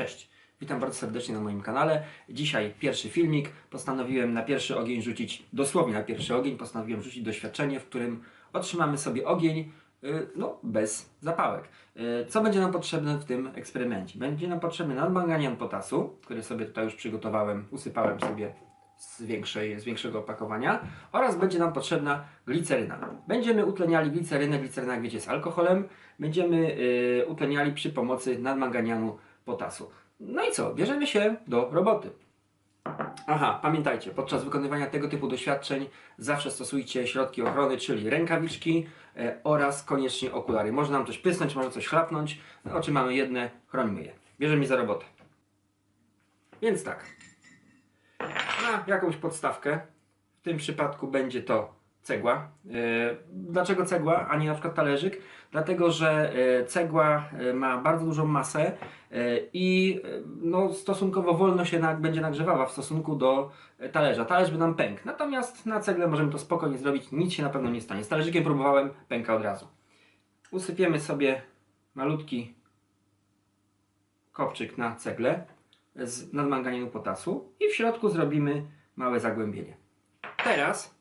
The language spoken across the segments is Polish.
Cześć, witam bardzo serdecznie na moim kanale. Dzisiaj pierwszy filmik. Postanowiłem na pierwszy ogień rzucić, dosłownie na pierwszy ogień, postanowiłem rzucić doświadczenie, w którym otrzymamy sobie ogień y, no, bez zapałek. Y, Co będzie nam potrzebne w tym eksperymencie? Będzie nam potrzebny nadmanganian potasu, który sobie tutaj już przygotowałem, usypałem sobie z, większej, z większego opakowania oraz będzie nam potrzebna gliceryna. Będziemy utleniali glicerynę, gliceryna jak wiecie jest alkoholem, będziemy y, utleniali przy pomocy nadmanganianu potasu. No i co? Bierzemy się do roboty. Aha, pamiętajcie, podczas wykonywania tego typu doświadczeń zawsze stosujcie środki ochrony, czyli rękawiczki e, oraz koniecznie okulary. Może nam coś pysnąć, może coś chlapnąć. Oczy mamy jedne, chrońmy je. Bierzemy za robotę. Więc tak, na jakąś podstawkę. W tym przypadku będzie to cegła. E, Dlaczego cegła, a nie na przykład talerzyk? Dlatego, że e, cegła e, ma bardzo dużą masę i no, stosunkowo wolno się będzie nagrzewała w stosunku do talerza. Talerz by nam pękł. Natomiast na cegle możemy to spokojnie zrobić, nic się na pewno nie stanie. Z talerzykiem próbowałem, pęka od razu. Usypiemy sobie malutki kopczyk na cegle z nadmanganianu potasu i w środku zrobimy małe zagłębienie. Teraz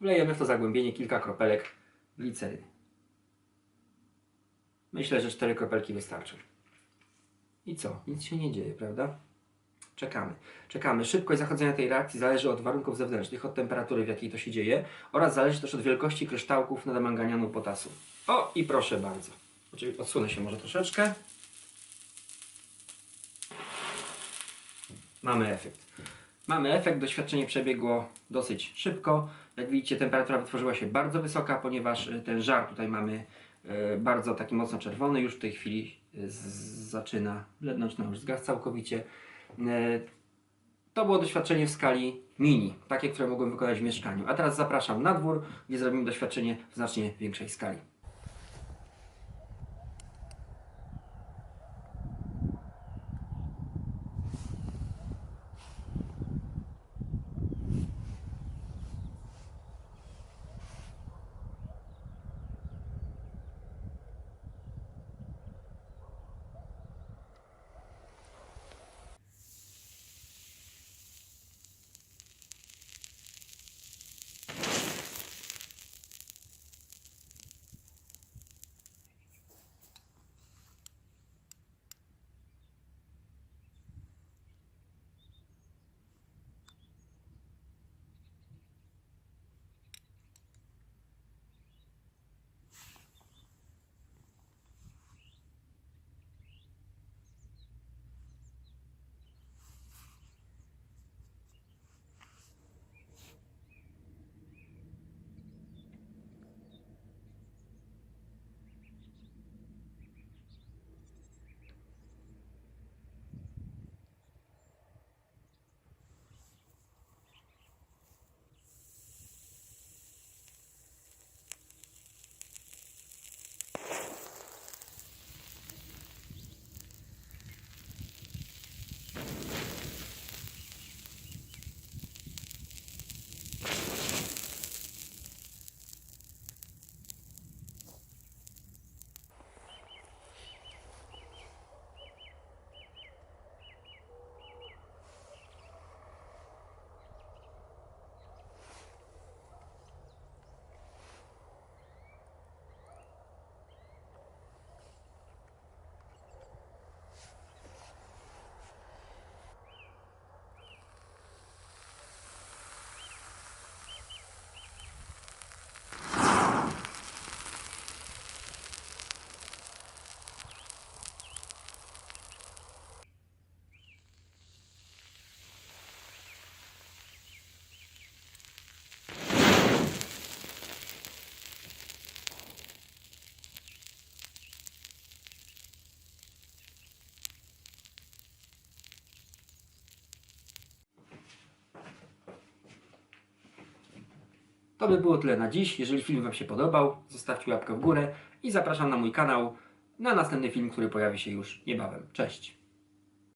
wlejemy w to zagłębienie kilka kropelek gliceryny. Myślę, że cztery kropelki wystarczą. I co? Nic się nie dzieje, prawda? Czekamy. Czekamy. Szybkość zachodzenia tej reakcji zależy od warunków zewnętrznych, od temperatury, w jakiej to się dzieje oraz zależy też od wielkości kryształków nadmanganianu potasu. O, i proszę bardzo. Oczywiście odsunę się może troszeczkę. Mamy efekt. Mamy efekt, doświadczenie przebiegło dosyć szybko. Jak widzicie, temperatura wytworzyła się bardzo wysoka, ponieważ y, ten żar tutaj mamy y, bardzo taki mocno czerwony. Już w tej chwili z- zaczyna blednąć, no już zgasł całkowicie. To było doświadczenie w skali mini, takie, które mogłem wykonać w mieszkaniu. A teraz zapraszam na dwór, gdzie zrobimy doświadczenie w znacznie większej skali. To by było tyle na dziś. Jeżeli film Wam się podobał, zostawcie łapkę w górę i zapraszam na mój kanał na następny film, który pojawi się już niebawem. Cześć!